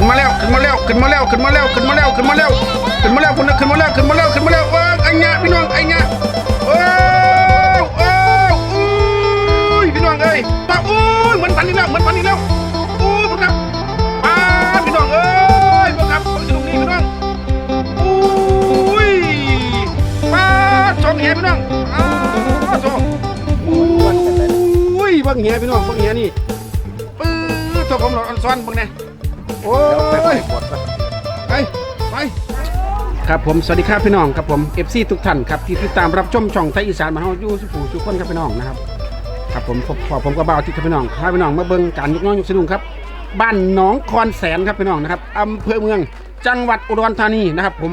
ขึ้นมาแล้วขึ้นมาแล้วขึ้นมาแล้วขึ้นมาแล้วขึ้นมาแล้วขึ้นมาแล้วขึ้นมาแล้วคุณนะขึ้นมาแล้วขึ้นมาแล้วขึ้นมาแล้วว้าไอ้เงี้ยพี่น้องไอ้เงี้ยโอ้โอ้อุ้ยพี่น้องเอ้ยป้าอุ้ยเหมือนพันนี่แล้วเหมือนพันนี่แล้วอู้พวกครับป้าพี่น้องเอ้ยพวกครับผมจะลงนี่พี่น้องอุ้ยป้าชมเหี้ยพี่น้องอ้าวโถอุ้ยบังเหี้ยพี่น้องบังเหี้ยนี่ปื้อตัวผมหลอดอันซ้อนบังเนี่ย โอ้ยไปไปครับผมสวัสดีครับพี่น้องครับผมเอฟซีทุกท่านครับที่ติดตามรับชมช่องไทยอีสานมาเฮาอยู่สุภูสุขคนครับพี่น้องนะครับครับผมพอผมก็บ่าวที่ครับพี่น้องพาพี่น้องมาเบิ่งการยกน้องยกสะดุ้งครับบ้านหนองคอนแสนครับพี่น้องนะครับอำเภอเมืองจังหวัดอุดรธานีนะครับ ผม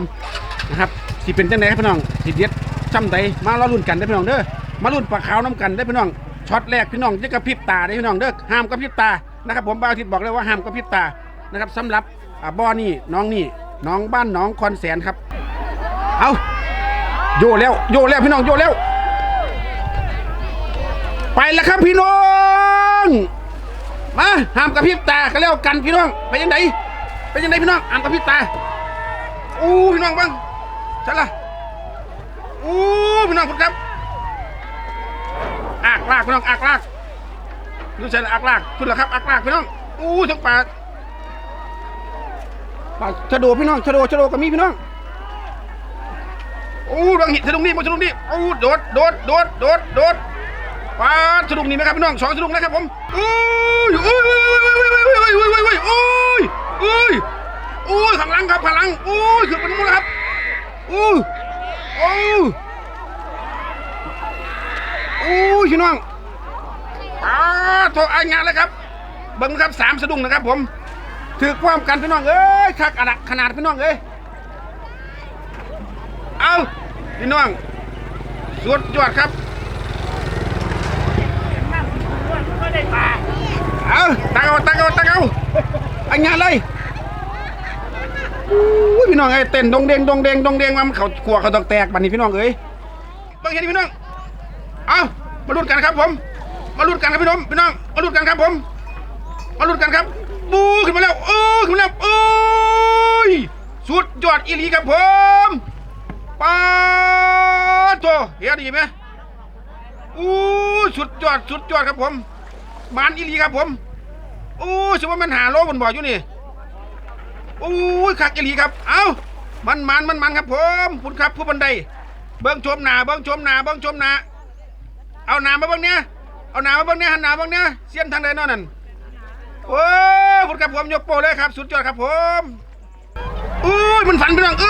นะครับสิเป็นจังไดครับพี่น้องสิเด็ดช่ำใดมาล้อรุ่นกันได้พี่น้องเด้อมารุ่นปลาขาวน้ำกันได้พี่น้องช็อตแรกพี่น้องจะกระพริบตาได้พี่น้องเด้อห้ามกระพริบตานะครับผมบ่าวทิตย์บอกเลยว่าห้ามกระพริบตา นะครับสำหรับบ่อนี่น้องนี่น้องบ้านน้องคอนแสนครับ เอาโยแล้วโยแล้วพี่น้องโยแล้ว ไปแล้วครับพี่น้อง มาห้ามกระพริบตาก็แล้วกันพี่น้องไปยังไงไปยังไงพี่น้องห้ามกระพริบตาอู้พี่น้องบ้างชัดละอู้พี่น้องคุณครับอากลากพี่น้องอากลากดูใช่ละอากลากคุณเหรอครับอากลากพี่น้องอู้ทั้งป่า ป่าชะโดพี่น้องชะโดชะโดก็มีพี่น้องอู้ดวงหินสะดุงนี่มาสะดุงนี่อู้โดดโดดโดดโดดโดดปาดสนุกนี่ไหมครับพี่น้องสองสนุกนะครับผมอุ้ยอุ้ยอุ้ยอุ้ยอุ้ยอุ้ยอุ้ยอุ้ยอุ้ยข้างหลังครับข้างหลังอุ้ยขึ้นเป็นมุลครับอุ้ยอุ้ยอุ้ยพี่น้องปาโทษอายงานเลยครับเบิ้งครับสามสะดุ้งนะครับผม ถือความกันพี่น้องเอ้ยคักขนาดขนาดพี่น้องเอ้ยเอาพี่น้องสุดยอดครับเอาตักเอาตักเอาตักเอาอันงานเลยอุ้ยพี่น้องไอ้เต้นดงเดงดงเดงดงเดงมามันเขาขัวเขาต้องแตกบัดนี้พี่น้องเอ้ยเบิ่งเห็นพี่น้องเอามาลุ้นกันครับผม มาลุ้นกันครับพี่น้องพี่น้องมาลุ้นกันครับผม มาลุ้นกันครับ บูขึ้นมาแล้วเออขึ้นมาแล้วเอ้ยสุดยอดอีหลีครับผมป้าโตเฮียดีไหมอู้สุดยอดสุดยอดครับผมมานอีหลีครับผมโอ้สมมติมันหาโลบนบ่ออยู่นี่โอ้ยคักอีหลีครับ เอ้ามันมันมันมันครับผมคุณครับผู้บันไดเบิ้งชมหนาเบิ้งชมหนาเบิ้งชมหนาเอาหนามาเบิ้งเนี้ยเอาหนามาเบิ้งเนี้ยหันหนาเบิ้งเนี้ยเสียนทางใดนอนนั่น โอ้คุณคกับผมยกโปเลยครับ สุดยอดครับผมอุ้ยมันฝันไปหนังเอ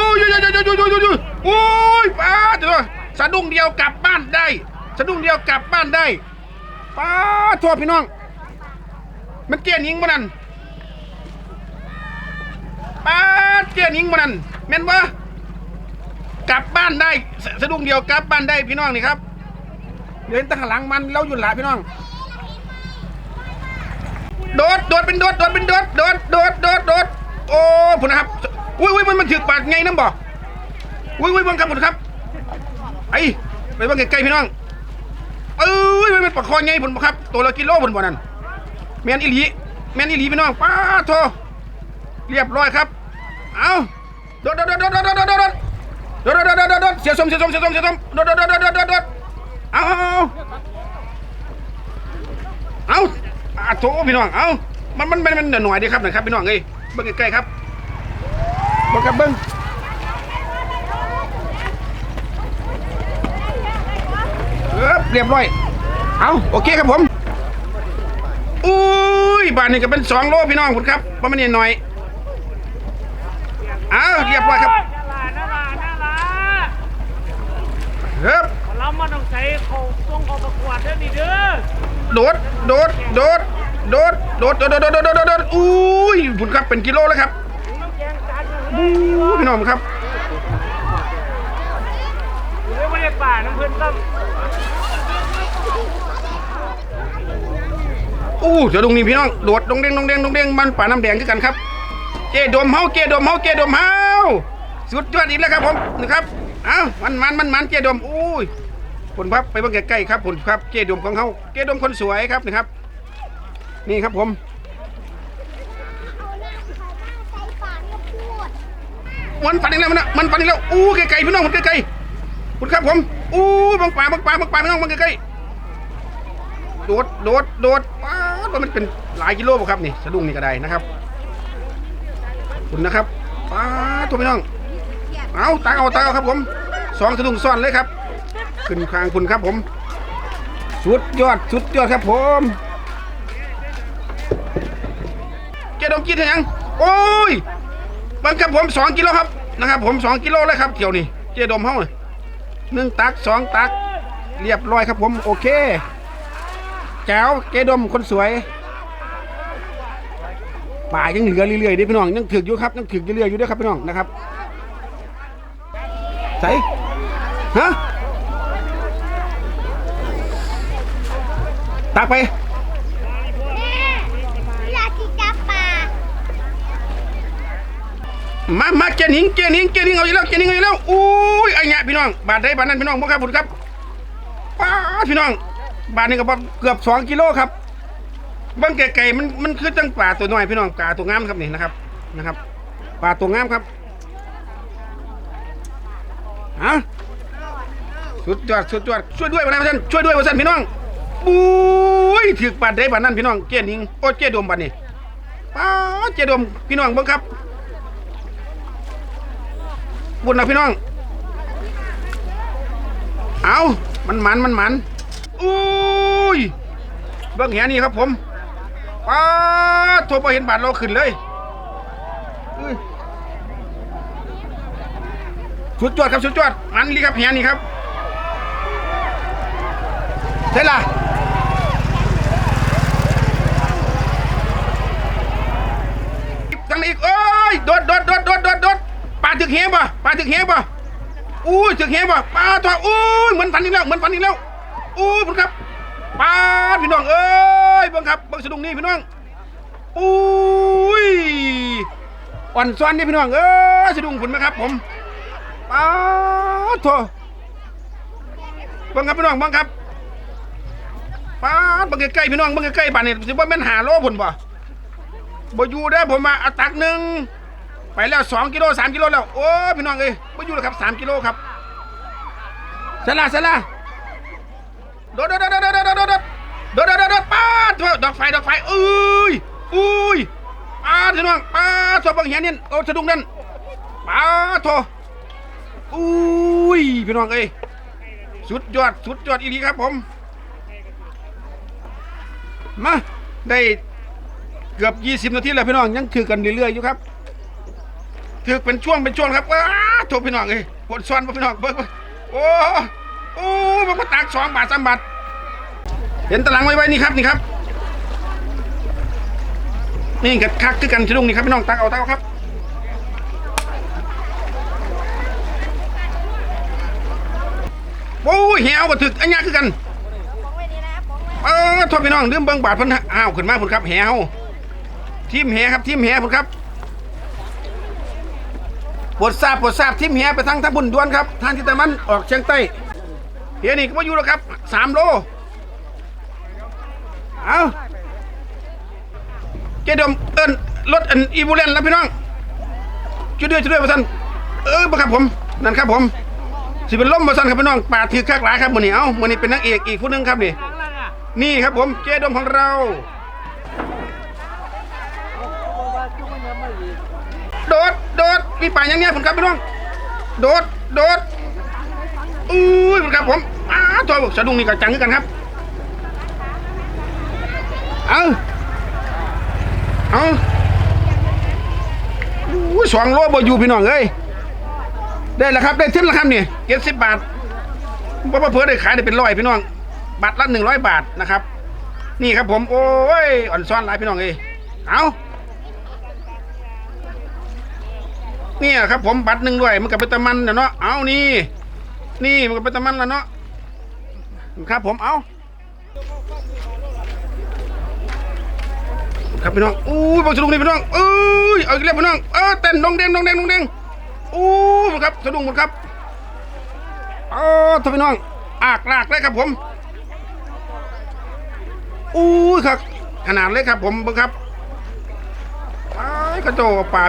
อยุยยุยยุยยุยยุยยุยอุ้ยป้าตัวสะดุ้งเดียวกลับบ้านได้ สะดุ้งเดียวกลับบ้านได้ป้าทั่วพี่น้อง มันเกียนยิงบ่นั่นป้าเกียนยิงบ่นั่นแม่นบ่กลับบ้านได้ สะดุ้งเดียวกลับบ้านได้พี่น้องนี่ครับเดินตะหลังมันเราหยุดหลาพี่น้อง โดดโดดเป็นโดดโดดเป็นโดดโดดโดดโดดโดดโอ้พุ่นะครับอุ้ยอุ้ยมันมันถือปากไงน้ำบ่อุ้ยอุ้ยบังครับพุ่นครับไอ้ไปบังใกล้ๆพี่น้องเอ้ยมันเป็นปลาคอไงผมครับ ตัวละกิโลผมบ่นั่นแมนอีหลีแมนอีหลีพี่น้องป้าโทเรียบร้อยครับ เอาโดดโดดโดดโดดโดดโดดโดดโดดโดดโดดโดดโดดเสียสมเสียสมเสียสมเสียสมดดโดดโดดโดดโดดโดดโดดเอาเอา อาโถพี่น้อง เอ้า มันมันมันมันหน่อยดีครับหน่อยครับพี่น้องเอ้ยเบิ่งใกล้ๆครับเบิ่งครับเบิ่งเออเรียบร้อย เอาโอเคครับผมอุ้ยบ้านนี้ก็เป็นสองโลพี่น้องคุณครับประมาณนี้หน่อยเอาเรียบร้อยครับน่ารักน่ารักน่ารักเฮ้ยเรามาต้องใช้เขาต้องเขาประกวดเด้อนี่เด้อ โดดโดด โดด โดด โดด โดด โดด โดด โดด โดด โดด อุ้ยคุณครับเป็นกิโลแล้วครับน้ำแกงจานกันเลอู้ยพี่น้องครับอยู่ในบรรยากาศน้ำเพื่อนตั้มอู้เสือดงนี่พี่น้อง โดดดงเด้งดงเด้งดงเด้งมันป่าน้ำแดงคือกันครับ เจดมเฮา เจดมเฮา เจดมเฮา สุดยอดอีกแล้วครับผมนะครับ เอ้ามันมันมันมันเจดม อุ้ย ผลครับไปเบิ่งใกล้ๆครับผลครับเกดมของเขาเกดมคนสวยครับนะครับ นี่ครับผมมันปันอีกแล้วมันมันปันอีกแล้วอู้ไกลๆพี่น้องมันไกลๆคุณครับผมอู้บางป่าบางป่าบางป่าพี่น้องมันไกลๆโดดโดดโดดว้าวมันเป็นหลายกิโลครับนี่สะดุ้งนี่ก็ได้นะครับคุณนะครับป้าตักพี่น้องเอาตังเอาตังเอาครับผมสองสะดุ้งซ้อนเลยครับ ขึ้นคางคุณครับผม สุดยอดสุดยอดครับผมเจดมกินยัง โอ้ยบังครับผมสองกิโลครับนะครับ ผมสองกิโลเลยครับเที่ยวนี้เจดมเฮาหนึ่งตักสองตัก เรียบร้อยครับผมโอเคแจ๋วเจดมคนสวยป่ายังเหลือเรื่อยๆดิพี่น้องยังถึกอยู่ครับยังถึกเรื่อยๆอยู่ด้วยครับพี่น้องนะครับใส่ฮะ ตักไปอยากกินจับปลามามาเจนิงเจนิงเจนิงเอาอีกแล้วเจนิงเอาอีกแล้วอุ้ยไอ้เงี้ยพี่น้อง บาทได้บาทนั้นพี่น้องบ่ครับผมครับป้าดพี่น้อง บาทนี้ก็บ่เกือบสองกิโลครับเบางไก่ๆมันมันคือจังปลาตัวน้อยพี่น้องปลาตัวงามครับนี่นะครับนะครับปลาตัวงามครับฮะสุดยอดสุดยอดช่วยด้วยวะนะท่านช่วยด้วยวะท่านพี่น้อง บุ้ยถือบาทได้บาทนั้นพี่น้องเจนิงโอ้เจดมบาทนี้ป้าดเจดมพี่น้องบิ่งครับบุญนะพี่น้อง เอามันหมันมันหมันอุ้ยเบิ้องแหนี่ครับผมป้าโทรไปเห็นบาทเราขึ้นเลยอุ้ยสุดยอดครับสุดยอดมันลีครับแหนี่ครับเสร็จละทางนี้ อีกเอ้ยโดดโดดโดดโดดโดดโดดปลาถึกเหบ่ปลาถึกเหบ่อุ้ยถึกเหบ่ปลาตัวอุ้ยเหมือนฟันอีกแล้วเหมือนฟันอีกแล้วอุ้ยผมครับปลาพี่น้องเอ้ยเบิ่งครับเบิ่งสะดุ้งนี่พี่น้องอุ้ยอ่อนซ้อนนี่พี่น้องเอ้ยสะดุ้งผุนไหมครับ ผมปลาโถเบิ่งครับพี่น้องเบิ่งครับปลาเบิ่งใกล้ๆพี่น้องเบิ่งใกล้ๆบ้านนี่สิบ่าแม่นหาโลผุนบ่ บ่อยู่ได้อผมมาเอาตักหนึ่งไปแล้วสองกิโลสามกิโลแล้วโอ้ยพี่น้องเอ้ยบ่อยู่แล้วครับสามกิโลครับเสร็จละเสร็จละโดดโดดโดดโดดโดดโดดโดดโดดโดดโดดโดดป้าดโถ่ดอกไฟดอกไฟเอ้ยอุ้ยป้าดพี่น้องป้าดสวบังเหียนเนี่ยโอ้สะดุ้งนั่นป้าดโถอุ้ยพี่น้องเอ้ยสุดยอดสุดยอดอีหลีครับผมมาได้ เกือบ 20 นาทีแล้วพี่น้องยังถือกันเรื่อยๆอยู่ครับถือเป็นช่วงเป็นช่วงครับว้าโทษพี่น้องเอ้ยปวดซ้อนพี่น้องเบิ่งโอ้โอ้มันมาตากสองบาทสามบาทเห็นตารางไว้ไว้นี่ครับนี่ครับนี่กับคักคือกันชะลุงนี่ครับพี่น้องตักเอาตักเอาครับโอ้ยแหวก็ถึกอันนี้คือกันเออโทษพี่น้องลืมเบิ่งบาทเพิ่นอ้าวขึ้นมาพุ่นครับแหว ทีมแหครับทีมแหพุ่นครับปวดทราบปวดทราบทีมแหไปทางทางบุญดวนครับทางทิศตะวันออกเชียงใต้เฮียนี่ก็มาอยู่แล้วครับสามโลเอาเจดมเอินรถอันอีบูเลนแล้วพี่น้องช่วยด้วยช่วยด้วยมาสั่นเออบ่ครับผมนั่นครับผมสิเป็นล่มมาสั่นครับพี่น้องป่าถือคักหลายครับมือนี้เอามือนี้เป็นนางเอกอีกผู้นึงครับนี่นี่ครับผมเจดมของเรา โดด โดดมีป่าอย่างเนี้ยผมครับพี่น้อง โดด โดดอุ้ยผมครับผมอ้าตัวสะดุ้งนี่ก็จังกันครับ เอาเอาอุ้สองโลบ่อยู่พี่น้องเอ้ย ได้แล้วครับ ได้ทึ้นแล้วครับนี่เจ็ดสิบบาทเพราะว่าเพื่อได้ขายได้เป็นร้อยพี่น้องบัตรละหนึ่งร้อยบาทนะครับ นี่ครับผม โอ้ย อ่อนซ้อนหลายพี่น้องเอ้ยเอา เนี่ยครับผมบัตรหนึ่งด้วยมันกับเป็นตะมันนะเนาะเอานี่ นี่มันกับเป็นตะมันแล้วเนาะครับผมเอาครับพี่น้องอู้ยบอกสะดุ้งนี่พี่น้องเอ้ยเอาอีกแล้วพี่น้องเออเต้นดองเด้งดองเด้งดองเด้งอู้ยครับสะดุ้งหมดครับเออท่านพี่น้องอากลากเลยครับผมอู้ยครับขนาดเล็กครับผมบังครับไอ้ายกระโจปลา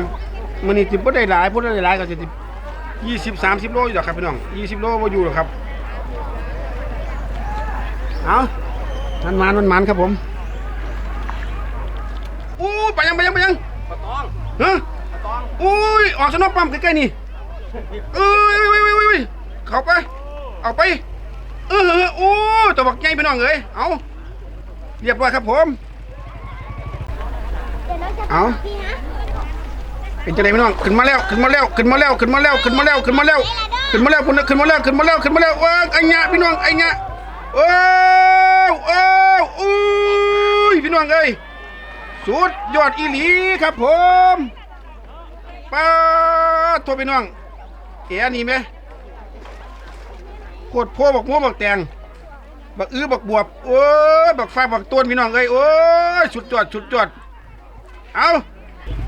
มื้อนี้สิบ่ได้หลายบ่ได้หลายก็สิยี่สิบสามสิบโลอยู่ดอกครับพี่น้องยี่สิบโลบ่อยู่หรอกครับเอามันมันมันมันครับผมอู้ไปยังไปยังไปยังปะตองฮะปะตองอุ้ยออกสนอกปั๊มใกล้ๆนี่เอ้ยเว้ยเว้ยเว้ยเว้ยเข้าไปเอาไปเออโอ้ตัวบักใหญ่พี่น้องเอ้ยเอาเรียบร้อยครับผมเดี๋ยวน้อา เป็นจังไดพี่น้องขึ้นมาแล้วขึ้นมาแล้วขึ้นมาแล้วขึ้นมาแล้วขึ้นมาแล้วขึ้นมาแล้วขึ้นมาแล้วพุ่นขึ้นมาแล้วขึ้นมาแล้วขึ้นมาแล้วว้าไอ้เงะพี่น้องไอ้เงะโอ้วโอ้อุ้ยพี่น้องเอ้ยสุดยอดอีหลีครับผมป้าโทษพี่น้องแกนี่ไหมโคตรโพบักม่วบักแตงบักอื้อบักบวบโอ้ยบักฟ้าบักต้นพี่น้องเอ้ยโอ้ยสุดยอดสุดยอดเอา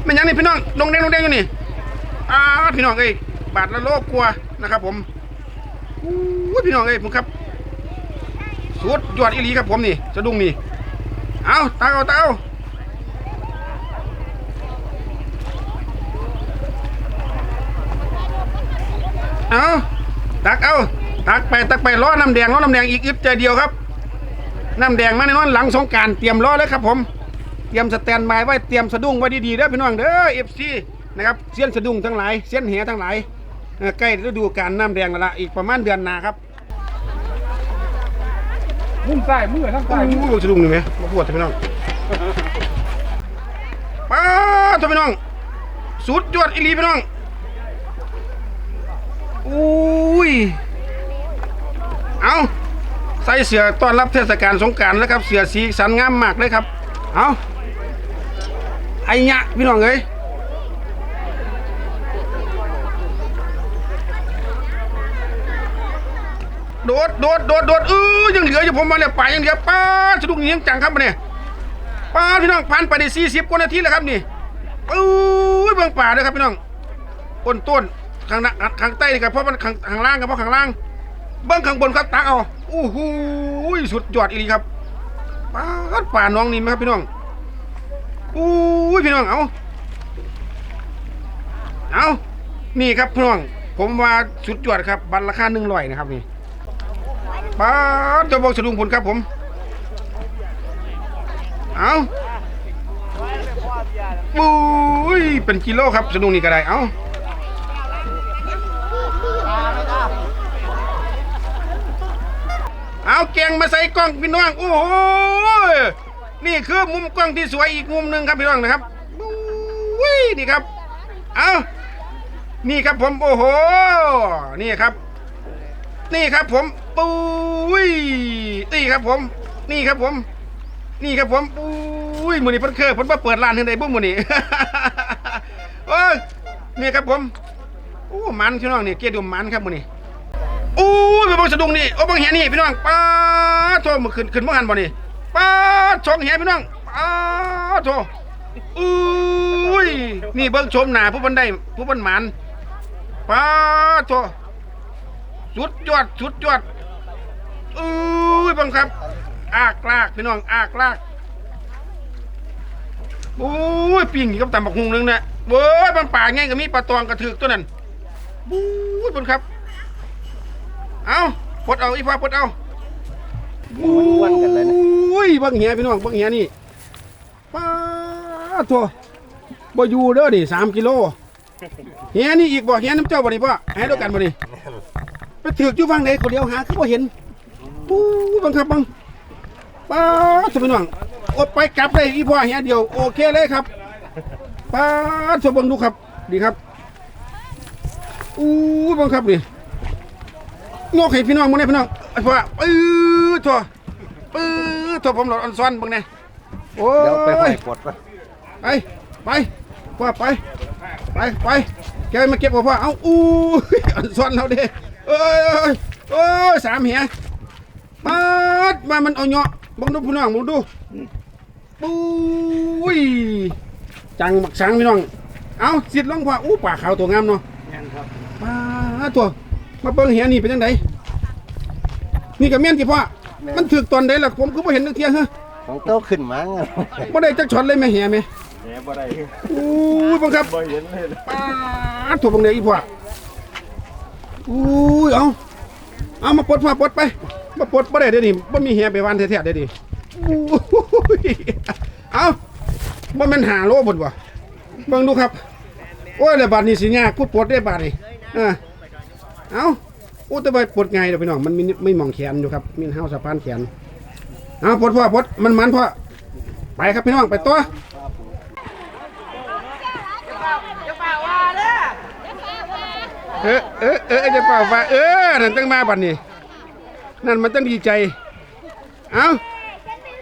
ม่นยังนี่พี่น้องลงแดงลงแดงอยู่นี่อ้าพี่น้องเอ้ยบาทละโลกลัวนะครับ ผมอู้พี่น้องเอ้ยผมครับสุดยอดอีหลีครับผมนี่สะดุ้งนี่เอาตาเอาตาเอาเอาตักเอาตักไปตักไปล้อน้ำแดงล้อน้ำแดงอีกอึดใจเดียวครับน้ำแดงมาในนอนหลังสงการเตรียมล้อเลยครับผม ตรียมสแตนบายไว้เตรียมสะดุ้งไว้ดีๆเด้อพี่น้องเด้อเอฟซีนะครับเสี้ยนสะดุ้งทั้งหลายเสี้ยนแหทั้งหลายเออใกล้ฤดูกาลน้ำแดงแล้วละอีกประมาณเดือนหน้าครับมุ่งใต้มือทั้งโอ้ใต้โหสะดุ้งนี่ไหมมาปวดเถอะพี่น้องป้าดเถอะพี่น้องสุดยอดอีหลีพี่น้องอุ้ยเอาใส่เสื้อต้อนรับเทศกาลสงกรารแล้วครับ เสื้อสีสันงามมากเลยครับ เอาไอ้ยะพี่น้องเอ้ยโดดโดดโดดโดดเออยังเหลืออยู่ผมมาเนี่ยป่ายังเหลือป้าสะดุ้งยังจังครับมาเนี่ยป้าพี่น้องผ่านไปได้สี่สิบกว่านาทีแล้วครับนี่อู้ยเบื้องป่าเลยครับพี่น้องต้นต้นข้างหน้าข้างใต้นี่ครับเพราะมันข้างข้างล่างครับเพราะข้างล่างเบื้องข้างบนครับตักเอาอู้หูสุดยอดอีหลีครับป้าป่าน้องนี่ไหมครับพี่น้อง อู้ยพี่น้องเอาเอานี่ครับพี่น้อง ผมว่าสุดยอดครับบัตรราคาหนึ่งร้อยนะครับนี่ป้าดจะบอกสะดุ้งผลครับผม เอาปุ้ยเป็นกิโลครับสะดุ้งนี่ก็ได้เอาเอาแกงมาใส่กล้องพี่น้อง โอ้โห นี่คือมุมกล้องที่สวยอีกมุมหนึ่งครับพี่น้องนะครับปุ้ยนี่ครับ เอานี่ครับผมโอ้โห นี่ครับ นี่ครับผมปุ้ยนี่ครับผม นี่ครับผม นี่ครับผมปุ้ยมือนี้เพิ่นเคยเพิ่นมาเปิดร้านที่ไหนบุ้มมือนี้โอ้ยนี่ครับผมโอ้มันพี่น้องนี่เกียรติยมมันครับมือนี้โอ้ยไปบังสะดุ้งนี่โอ้บังแหนี่พี่น้องป้าโทษมือขึ้นขึ้นเมื่อหันบ่นี่ ป้าดสองแหพี่น้องป้าดโทอุ้ยนี่เบิ่งชมหน้าผู้บันไดผู้บันหมันป้าดโทสุดยอดสุดยอดอุ้ยบังครับ อากลากพี่น้องอากลากโอ้ยปิ่งกับตำบักฮุงนึงนะเว้ยบางป่าไงก็มีปลาตองกระถือตัวนั้นบู้ยบังครับ เอาปลดเอาอีพ่อปลดเอา บู้ยบังเหียพี่น้องบังเหียนี่ป้าตัวบ่อยู่เด้อนี่สามกิโลเหียนี่อีกบ่เหียน้ำเจ้าบ่นี่พ่อให้ด้วยกันบ่นี่ไปถือกอยู่ฟังไหนคนเดียวหาคือบ่เห็นปูบังครับบังป้าสมินวังอดไปกลับเลยอีพ่อเฮียเดียวโอเคเลยครับป้าสมบังดูครับดีครับอู้บังครับนี่ งอกให้พี่น้องมึงเนี่ยพี่น้องไอ้พ่อปื้อทัวปื้อทัวผมหลอดอันซ้อนบังเนี่ยโอ้เดี๋ยวไปห้อยยกดไปไปไปพ่อไปไปไปแกมาเก็บกับพ่อเอาอู้ยอันซ้อนเราเด้เอ้ยเอ้ยเอ้ยสามเหียมาดมามันเอาเนาะบังดูพี่น้องบังดูปุ้ยจังหมักสังพี่น้องเอาสิทธิ์ลงพ่ออู้ป่าขาวตัวงามเนาะแม่นครับมาตัว มาเบิ่งเหียนี่เป็นจังไดนี่ก็แม่นที่พ่อมันถึกตอนใดล่ะผมก็บ่เห็นนักเที่ยฮะของโต๊ะขึ้นมาไงบ่ได้จักช็อตเลยแม่เหียแม่แหนบ่ได้อู้ยบังครับบ่เห็นเลยป้าดถูกบังเลยอีพ่ออู้ยเอาเอามาปลดมาปลดไปมาปลดบ่ได้เด้อนี่บ่มีเฮียไปวันแท้ๆเด้อดิอู้ยเอาบ่แม่นหาโลบ่นบ่เบิ่งดูครับ โอ้ยแล้วบาดนี้สิยากกูปลดได้บาดนี่เออ เอาโอ้แต่ว่าปลดไงเด้อพี่น้องมันมีไม่มองแขนอยู่ครับมีเฮาสะพานแขนเอาปลดพ่อปลดมันมันพ่อไปครับพี่น้องไปตัวจะป่าว่าเอเออเออเออจะเปล่าว่าเออนั่นตั้งมาบัดนี้นั่นมันตั้งดีใจเอา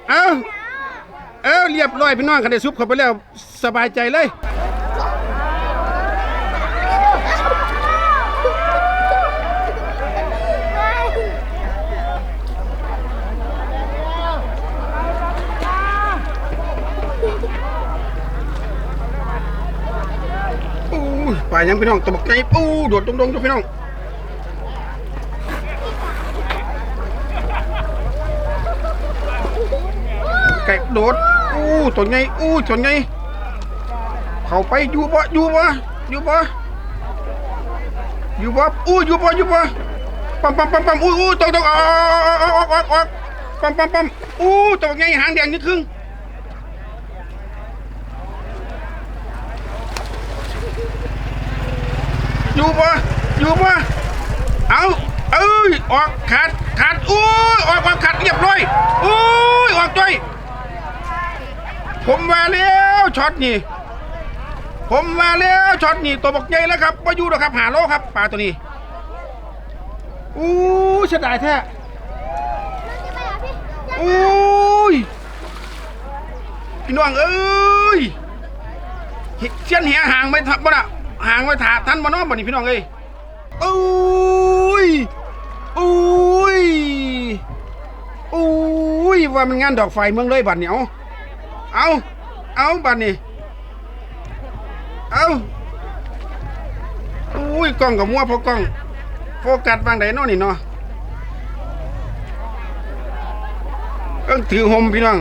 เอาเออเรียบร้อยพี่น้องกันได้ซุปเข้าไปแล้วสบายใจเลย ป่ายังพี่น้องตบไก่ปูโดดตรงๆจ้ะพี่น้องไก่โดดอู้ตัวใหญ่อู้ตัวใหญ่เข้าไปอยู่บ่อยู่บ่อยู่บ่อยู่บ่อู้อยู่บ่อยู่บ่ปั๊มปั๊มปั๊มปั๊มอู้อู้ตกตกออกออกออกออกออกปั๊มปั๊มปั๊มอู้ตัวใหญ่หางแดงนี่ครึ่ง อยู่ปะอยู่ปะเอาเอ้ยออกขาดขาดอุ้ยออกออกขาดเรียบร้อยอุ้ยออกจ้อยผมมาแล้วช็อตนี่ ผมมาแล้วช็อตนี่ตัวบอกใหญ่แล้วครับมาอยู่แล้วครับหาโลครับปลาตัวนี้อู้เสียดายแท้อุ้ยพี่น้องเอ้ยเชียนเหียห่างไปทับบ่ละ ห่างไปถาท่านบ่เนอบ่นี่พี่น้องเอ้ยอุ้ยอุ้ยอุ้ยว่ามันงานดอกไฟเมืองเลยบัดนี้เอาเอาเอาบัดนี้เอาอุ้ยกล้องกับมัวพอกล้องโฟกัสบางใดเนาะนี่เนาะเอิ้งถือหมพี่น้อง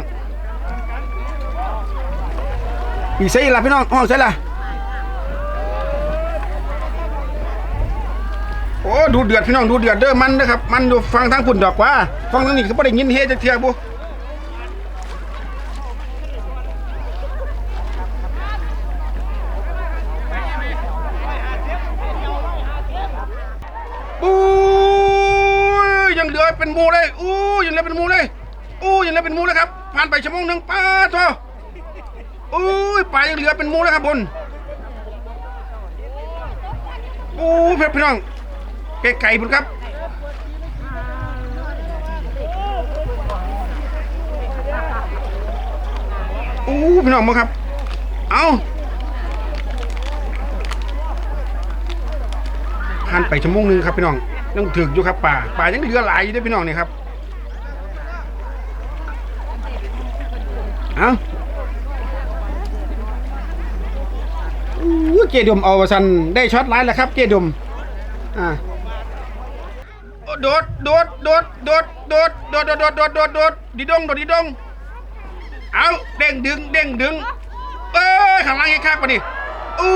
ปีใส่ละพี่น้องห้องใส่ละโอ้ ดูเดือดพี่น้องดูเดือดเด้อมันนะครับ มันดูฟังทางปุ่นดอกว่าฟังทางนี้ก็ไม่ได้ยินเฮจะเทียบุอู้ยยังเหลือเป็นมูเลยอู้ยังเหลือเป็นมูเลยอู้ยังเหลือเป็นมูเลยครับผ่านไปชั่วโมงหนึ่งป้าทออุ้ยปลายังเหลือเป็นมูแล้วครับบนโอ้เพื่อนพี่น้อง ไก่ไก่บุญครับโอ้พี่น้องมาครับ เอาผ่านไปชั่วโมงหนึงครับพี่น้องยังถึกอยู่ครับป่าป่ายังเหลือหลายอยู่ด้วยพี่น้องเนี่ยครับเอาอู้เจดมเอาวสันได้ช็อตไลน์แล้วครับ เจดมอ่า โดดโดดโดดโดดโดดโดดโดดโดดโดดโดดโดดดีดงโดดดีดงเอาเด้งดึงเด้งดึงเอ้ยข้างล่างให้ข้างปะนี่อู้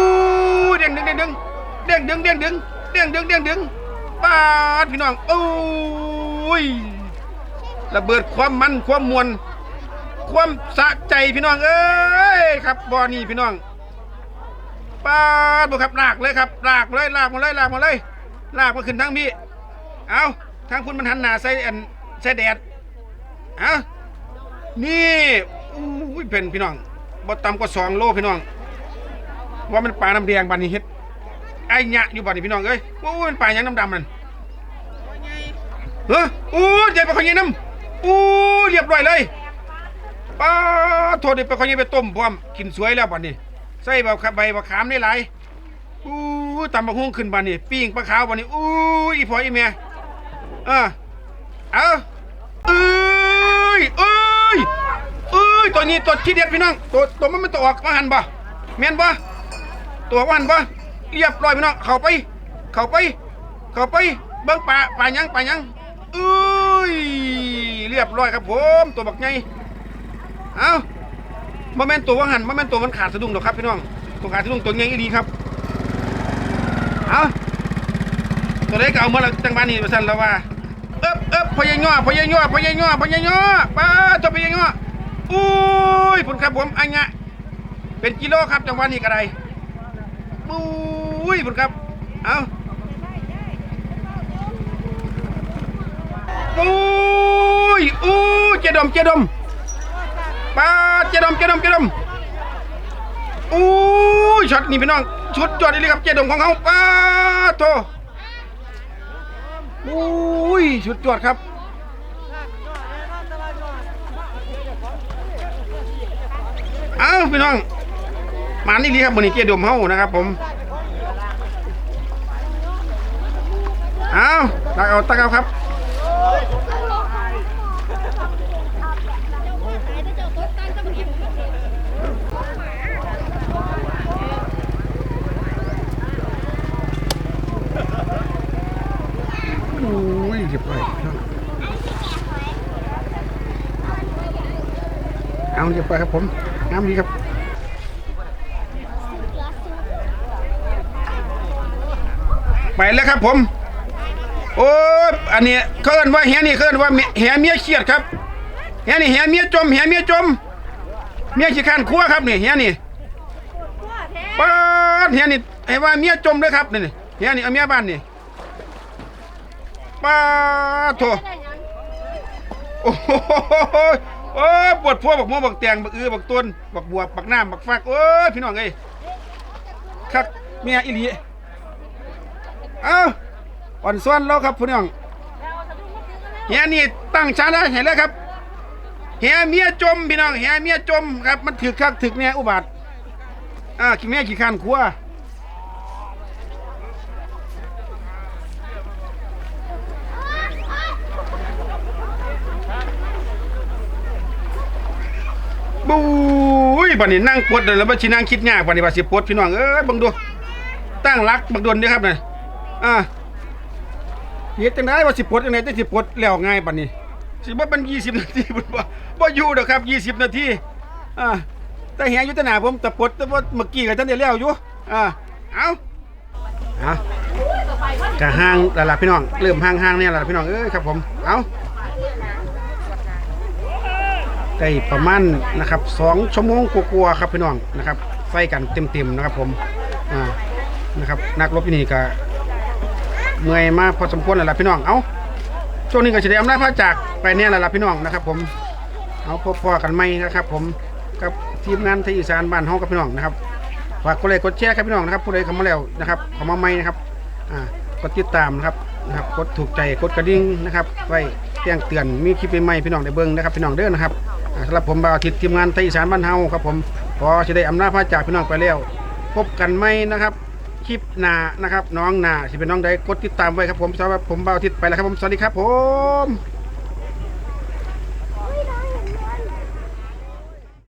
เด้งดึงเด้งดึงเด้งดึงเด้งดึงเด้งดึงเด้งดึงป้าดพี่น้องอู้ยระเบิดความมันความมวลความสะใจพี่น้องเอ้ยครับบอนี่พี่น้องป้าดบุครับลากเลยครับลากเลยลากมาเลยลากมาเลยลากมาขึ้นทั้งพี่ เอาทางคุณมันหันหน้าใส่อันใส่แดดเอานี่อุ้ยเป็นพี่น้องบ่ต่ำกว่าสองโลพี่น้อง ว่ามันปลาน้ำแดงบานนี้เฮ็ดไอ้หยะอยู่บานนี้พี่น้องเอ้ยโอ้ยมันปลาหยังน้ำดำนั่นเฮ้อโอ้ยใหญ่ปลาขยี้น้ำโอ้ยเรียบร้อยเลยป้าโทษดิปลาขยี้ไปต้มพร้อมกินสวยแล้วบานนี้ใส่แบบใบมะขามได้หลายอู้ตำบักฮุ่งขึ้นบานนี่ปิ้งปลาขาวบานนี่อู้อีพออีเมีย ออเอาเอ้ยเอ้ยเอ้ยตัวนี้ตัวที่เด็ดพี่น้องตัวตัวมันไม่ตัวออกมาหันบ่แม่นบ่ตัวว่าหันบ่เรียบร้อยพี่น้องเข้าไป เข้าไป เข้าไปเบิ่งปลาปลายังปลายังเอ้ยเรียบร้อยครับผมตัวบักใหญ่เอาโมเมนตัวว่าหันโมเมนตัวมันขาดสะดุ้งหรอกครับพี่น้องตัวขาดสะดุ้งตัวใหญ่อีดีครับเอาตัวเล็กเอาเมื่อไรจังบ้านนี้มาสั่นแล้วว่า เอ๊บเอ๊บพยายอพยายอพยายอพยายอป้าตัวพยายออุ้ยผลครับผมอันเนี้เป็นกิโลครับจังหวะนี้ก็ได้อุ้ยผลครับ เอาอุ้ยอุ้ยเจดมเจดมป้าเจดมเจดมเจดมอู้ยช็อตนี่พี่น้องชุดยอดเลยครับเจดมของเขาป้าโต อุ้ยชุดจวดครับ เอ้าพี่น้อง มานี่ดีครับบนนี้เจดมเฮานะครับ ผม เอาตักเอาตักเอาครับ อ้ยเจ็บไปเอาเจ็บไปครับผมน้ำดีครับไปแล้วครับผม โอ้ยอันนี้เขาเอินว่าเฮียนี่เขาเอินว่าเมียเฮียเมียเครียดครับเฮียนี่เฮียเมียจมเฮียเมียจม เมียขี้ข้านครั่วครับนี่เฮียนี่ป้าดเฮียนี่ให้ว่าเมียจมเลยครับนี่นี่เฮียนี่เอาเมียบ้านนี่ ป้าโถโอ้โหโอ้ยปวดพัวบักม่วงบักแตงบักอือบักต้นบักบวบบักน้ำบักฟักโอ้ยพี่น้องเอ้ยคักเมียอีหลีเอ้าอ่อนส่วนเราครับพี่น้องเฮียนี่ตั้งชานะเห็นแล้วครับเฮียเมียจมพี่น้องเฮียเมียจมครับมันถือคักถือเนี่ยอุบัติอ่าขี้เมียขี้ข้านครัว บุ้ยบัดนี้นั่งปวดเลยแล้วบัดสินั่งคิดยากบัดนี้บัดสิปวดพี่น้องเอ้ยบังดูตั้งรักบักดวนเด้อครับน่ะอ่าเฮ็ดจังได๋ว่าสิปวดจังได๋แต่สิปวดแล้วง่ายบัดนี้ สิบ่เป็น20 นาทีบ่บ่บ่อยู่ดอกครับ 20 นาทีอ่าแต่แหอยู่แต่หน้าผมแต่ปวดแต่ว่าเมื่อกี้ก็ทันได้แล้วอยู่อ่าเอาเอาก็ห่างแล้วล่ะพี่น้องเริ่มห่างๆเนี่ยแล้วล่ะพี่น้องเอ้ยครับผมเอา ได้ประมาณนะครับสองชั่วโมงกว่าๆครับพี่น้องนะครับไฟกันเต็มๆนะครับผมอ่านะครับนักรบที่นี่ก็เมื่อยมากพอสมควรแล้วล่ะพี่น้อง เอาช่วงนี้ก็จะได้อำนาจพระจากไปเนี่ยแล้วล่ะพี่น้องนะครับ ผมเอาพบพอกันไหมนะครับ ผมกับทีมงานที่อีสานบ้านเฮากับพี่น้องนะครับฝากกดไลค์กดแชร์ครับพี่น้องนะครับผู้ใดเข้ามาแล้วนะครับเข้ามาใหม่นะครับอ่ากดติดตามนะครับนะครับกดถูกใจกดกระดิ่งนะครับ ไว้แจ้งเตือนมีคลิปใหม่พี่น้องได้เบิ่งนะครับพี่น้องเด้อนะครับ สำหรับผมบ่าวทิศทีมงานไทยอีสานบ้านเฮาครับผมพอจะได้อำนาจพระจากพี่น้องไปแล้ว พบกันไหมนะครับ คลิปหน้านะครับ น้องหน้าสิเป็นน้องใดกดติดตามไว้ครับผมสำหรับผมบ่าวทิศไปแล้วครับผมสวัสดีครับผม